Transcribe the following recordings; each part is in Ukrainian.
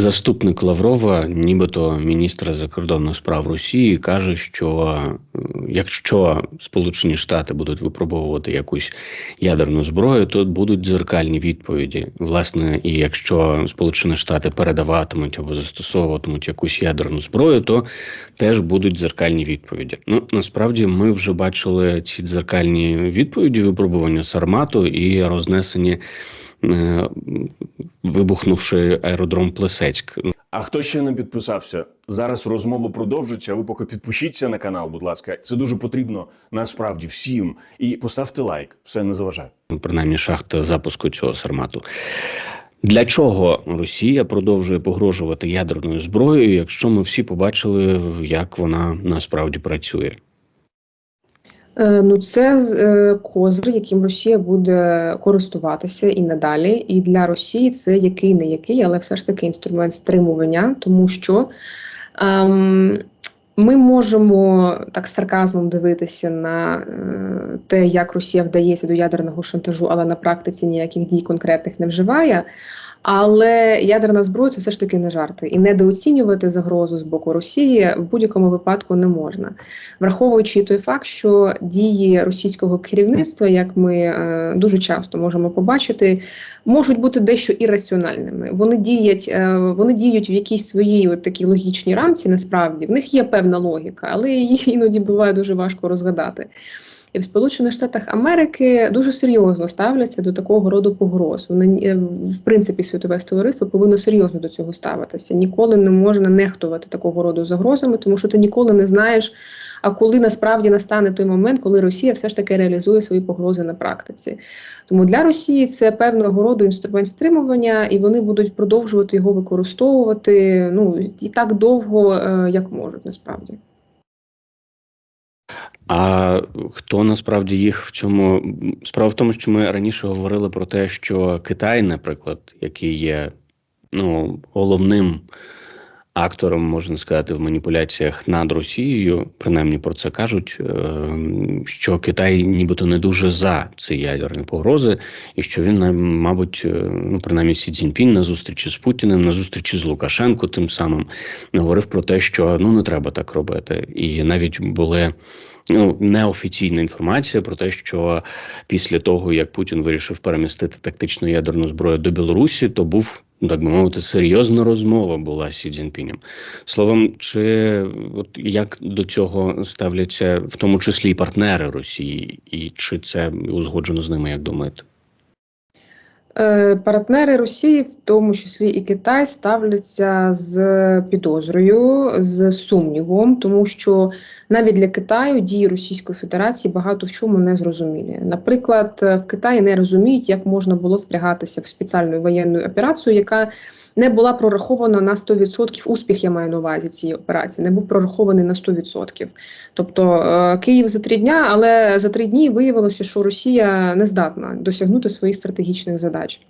Заступник Лаврова, нібито міністра закордонних справ Росії, каже, що е, якщо Сполучені Штати будуть випробовувати якусь ядерну зброю, то будуть дзеркальні відповіді. Власне, і якщо Сполучені Штати передаватимуть або застосовуватимуть якусь ядерну зброю, то теж будуть дзеркальні відповіді. Ну насправді ми вже бачили ці дзеркальні відповіді випробування Сармату і рознесені. Е, Вибухнувши аеродром Плесецьк, А хто ще не підписався? Зараз розмова продовжиться. Ви поки підпишіться на канал, будь ласка. Це дуже потрібно насправді всім. І поставте лайк. Все не заважає. принаймні шахта запуску цього сармату. Для чого Росія продовжує погрожувати ядерною зброєю, якщо ми всі побачили, як вона насправді працює? Е, Ну, це е, козир, яким Росія буде користуватися і надалі. І для Росії це який не який, але все ж таки інструмент стримування, тому що ем, ми можемо так з сарказмом дивитися на е, те, як Росія вдається до ядерного шантажу, але на практиці ніяких дій конкретних не вживає. Але ядерна зброя це все ж таки не жарти, і недооцінювати загрозу з боку Росії в будь-якому випадку не можна, враховуючи той факт, що дії російського керівництва, як ми е, дуже часто можемо побачити, можуть бути дещо ірраціональними. Вони діють, е, вони діють в якійсь своїй от такій логічній рамці. Насправді в них є певна логіка, але її іноді буває дуже важко розгадати. І в Сполучених Штатах Америки дуже серйозно ставляться до такого роду погроз. Е, в принципі світове товариство повинно серйозно до цього ставитися. Ніколи не можна нехтувати такого роду загрозами, тому що ти ніколи не знаєш. А коли насправді настане той момент, коли Росія все ж таки реалізує свої погрози на практиці, тому для Росії це певного роду інструмент стримування, і вони будуть продовжувати його використовувати ну і так довго, е, як можуть насправді. А хто насправді їх в цьому справа в тому, що ми раніше говорили про те, що Китай, наприклад, який є ну головним актором, можна сказати, в маніпуляціях над Росією, принаймні про це кажуть, е, що Китай нібито не дуже за ці ядерні погрози, і що він, мабуть, е, ну принаймні Сі Цзіньпінь на зустрічі з Путіним, на зустрічі з Лукашенко, тим самим говорив про те, що ну не треба так робити, і навіть були. Ну, неофіційна інформація про те, що після того, як Путін вирішив перемістити тактичну ядерну зброю до Білорусі, то був так би мовити, серйозна розмова була з Сі Цзіньпінем. Словом, чи от як до цього ставляться в тому числі і партнери Росії, і чи це узгоджено з ними, як думаєте? Е, Партнери Росії, в тому числі і Китай, ставляться з підозрою, з сумнівом, тому що навіть для Китаю дії Російської Федерації багато в чому не зрозумілі. Наприклад, в Китаї не розуміють, як можна було впрягатися в спеціальну воєнну операцію, яка не була прорахована на 100%. Успіх я маю на увазі цієї операції, не був прорахований на 100%. Тобто е, Київ за три дня, але за три дні виявилося, що Росія не здатна досягнути своїх стратегічних задач.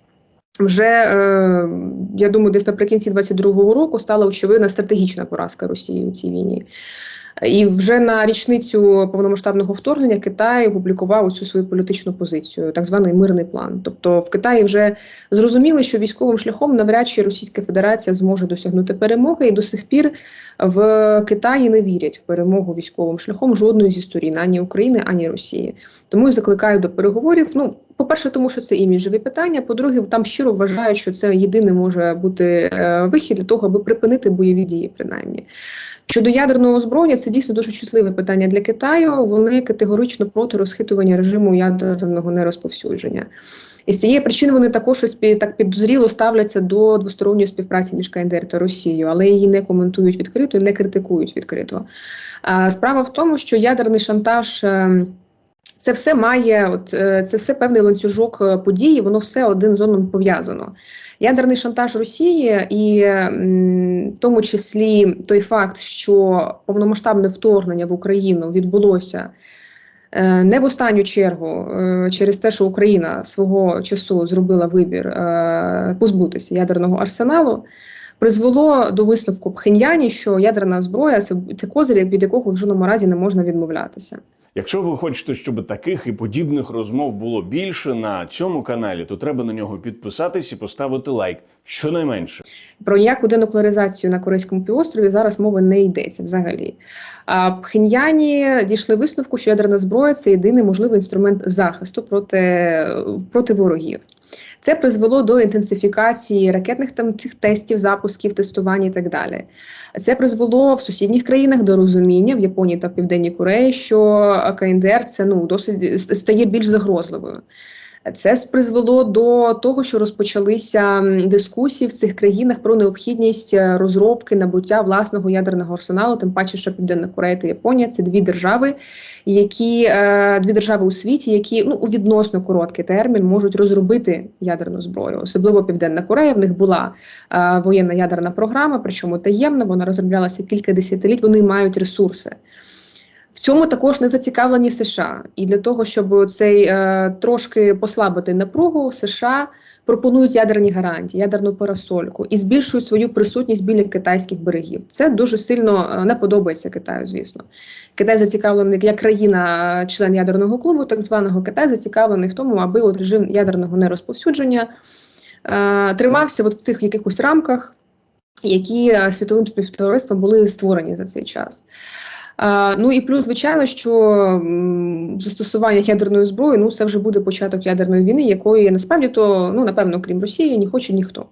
Вже е, я думаю, десь наприкінці 22-го року стала очевидна стратегічна поразка Росії у цій війні. І вже на річницю повномасштабного вторгнення Китай опублікував цю свою політичну позицію, так званий мирний план. Тобто в Китаї вже зрозуміли, що військовим шляхом навряд чи Російська Федерація зможе досягнути перемоги, і до сих пір в Китаї не вірять в перемогу військовим шляхом жодної зі сторін ані України, ані Росії. Тому і закликаю до переговорів. Ну, по-перше, тому що це іміджеві питання. По-друге, там щиро вважають, що це єдиний може бути е, вихід для того, аби припинити бойові дії, принаймні. Щодо ядерного озброєння, це дійсно дуже чутливе питання для Китаю. Вони категорично проти розхитування режиму ядерного нерозповсюдження. І з цієї причини вони також так підозріло ставляться до двосторонньої співпраці між КНДР та Росією, але її не коментують відкрито і не критикують відкрито. Справа в тому, що ядерний шантаж. Це все має, от е, це все певний ланцюжок е, подій, воно все один з одним пов'язано. Ядерний шантаж Росії, і в тому числі той факт, що повномасштабне вторгнення в Україну відбулося е, не в останню чергу через те, що Україна свого часу зробила вибір позбутися ядерного арсеналу. Призвело до висновку Пхеньяні, що ядерна зброя це козир, від якого в жодному разі не можна відмовлятися. Якщо ви хочете, щоб таких і подібних розмов було більше на цьому каналі, то треба на нього підписатись і поставити лайк. Щонайменше. Про ніяку денуклеаризацію на Корейському півострові зараз мови не йдеться взагалі. А Пхеньяні дійшли висновку, що ядерна зброя це єдиний можливий інструмент захисту проти, проти ворогів. Це призвело до інтенсифікації ракетних там цих тестів, запусків, тестувань і так далі. Це призвело в сусідніх країнах до розуміння в Японії та Південній Кореї, що КНДР це ну досить стає більш загрозливою. Це призвело до того, що розпочалися дискусії в цих країнах про необхідність е, розробки набуття власного ядерного арсеналу, тим паче, що Південна Корея та Японія це дві держави, які е, дві держави у світі, які ну у відносно короткий термін можуть розробити ядерну зброю. Особливо Південна Корея. В них була е, воєнна ядерна програма, причому таємна. Вона розроблялася кілька десятиліть. Вони мають ресурси. В цьому також не зацікавлені США, і для того, щоб цей е, трошки послабити напругу, США пропонують ядерні гарантії, ядерну парасольку і збільшують свою присутність біля китайських берегів. Це дуже сильно е, не подобається Китаю. Звісно, Китай зацікавлений як країна, член ядерного клубу, так званого Китай зацікавлений в тому, аби от режим ядерного нерозповсюдження е, тримався от в тих якихось рамках, які е, світовим співтовариством були створені за цей час. Ну і плюс, звичайно, що застосування ядерної зброї ну це вже буде початок ядерної війни, якої насправді то ну напевно, крім Росії, не хоче ніхто.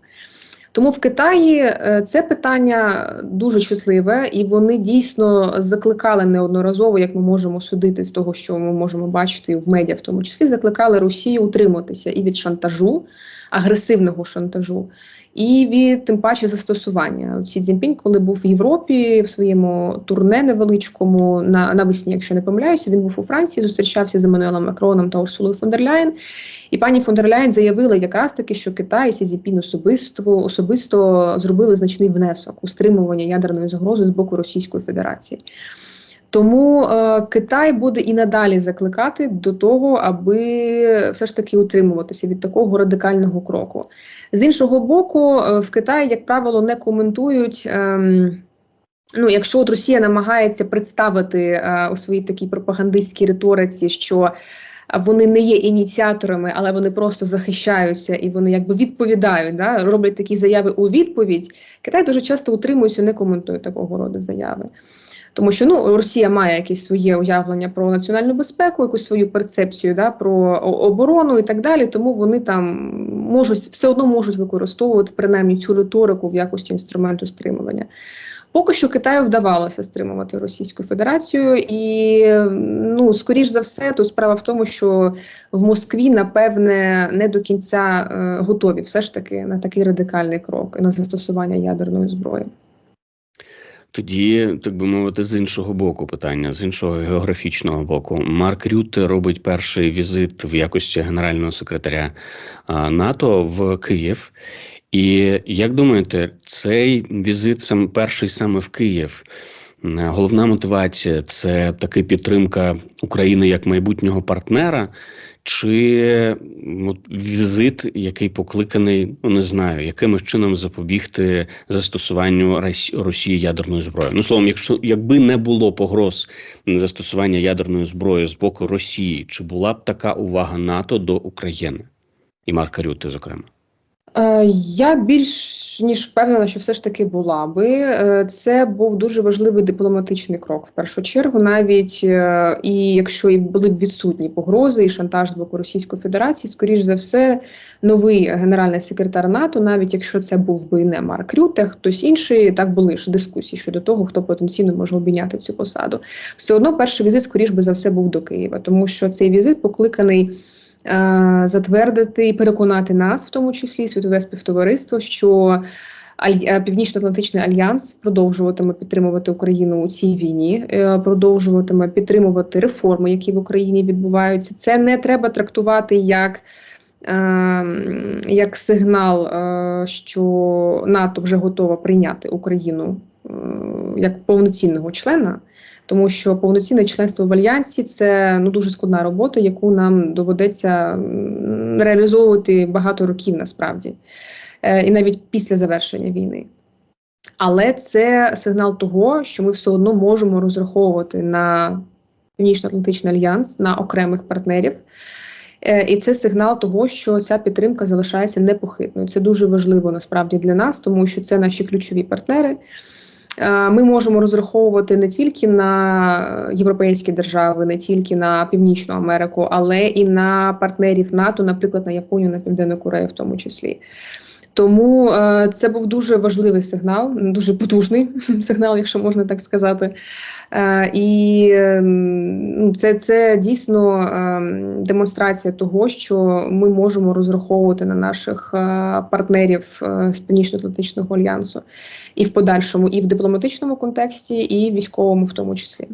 Тому в Китаї е, це питання дуже чутливе, і вони дійсно закликали неодноразово, як ми можемо судити з того, що ми можемо бачити в медіа, в тому числі закликали Росію утриматися і від шантажу, агресивного шантажу, і від тим паче застосування. Сі Цзіньпінь, коли був в Європі в своєму турне невеличкому на навесні, якщо не помиляюся, він був у Франції, зустрічався з Еммануелом Макроном та Урсулою фон дер Ляєн. І пані фон дер Ляєн заявила якраз таки, що Китай і Сі Цзіньпінь особисто особисто зробили значний внесок у стримування ядерної загрози з боку Російської Федерації. Тому е, Китай буде і надалі закликати до того, аби все ж таки утримуватися від такого радикального кроку. З іншого боку, е, в Китаї, як правило, не коментують. Е, Ну, якщо от Росія намагається представити е, у своїй такій пропагандистській риториці, що вони не є ініціаторами, але вони просто захищаються і вони якби відповідають, да, роблять такі заяви у відповідь. Китай дуже часто утримується, не коментує такого роду заяви. Тому що ну Росія має якесь своє уявлення про національну безпеку, якусь свою перцепцію да, про оборону і так далі. Тому вони там можуть все одно можуть використовувати принаймні цю риторику в якості інструменту стримування. Поки що Китаю вдавалося стримувати Російську Федерацію, і ну скоріш за все, то справа в тому, що в Москві напевне не до кінця е, готові все ж таки на такий радикальний крок на застосування ядерної зброї. Тоді, так би мовити, з іншого боку питання, з іншого географічного боку, Марк Рютте робить перший візит в якості генерального секретаря НАТО в Київ. І як думаєте, цей візит сам перший саме в Київ? Головна мотивація це таки підтримка України як майбутнього партнера, чи візит, який покликаний, ну не знаю, якимось чином запобігти застосуванню Росії ядерної зброї. Ну словом, якщо якби не було погроз застосування ядерної зброї з боку Росії, чи була б така увага НАТО до України і Марка Рюти, зокрема? Е, я більш ніж впевнена, що все ж таки була би. Е, це був дуже важливий дипломатичний крок в першу чергу, навіть е, і якщо і були б відсутні погрози і шантаж з боку Російської Федерації, скоріш за все, новий генеральний секретар НАТО, навіть якщо це був би не Марк Рюте, хтось інший, так були ж дискусії щодо того, хто потенційно може обійняти цю посаду. Все одно перший візит, скоріш би за все, був до Києва, тому що цей візит покликаний. Е, затвердити і переконати нас, в тому числі світове співтовариство, що е, Північно-Атлантичний альянс продовжуватиме підтримувати Україну у цій війні, е, продовжуватиме підтримувати реформи, які в Україні відбуваються. Це не треба трактувати як як сигнал, що НАТО вже готова прийняти Україну як повноцінного члена тому що повноцінне членство в альянсі це ну дуже складна робота, яку нам доведеться реалізовувати багато років насправді, е, і навіть після завершення війни. Але це сигнал того, що ми все одно можемо розраховувати на Північно-Атлантичний альянс, на окремих партнерів. Е, І це сигнал того, що ця підтримка залишається непохитною. Це дуже важливо насправді для нас, тому що це наші ключові партнери. Е, Ми можемо розраховувати не тільки на європейські держави, не тільки на Північну Америку, але і на партнерів НАТО, наприклад, на Японію, на Південну Корею, в тому числі. Тому е, це був дуже важливий сигнал, дуже потужний сигнал, якщо можна так сказати. Е, і е, ну, це, це дійсно е, демонстрація того, що ми можемо розраховувати на наших е, партнерів з Північно-Атлантичного альянсу і в подальшому, і в дипломатичному контексті, і військовому в тому числі.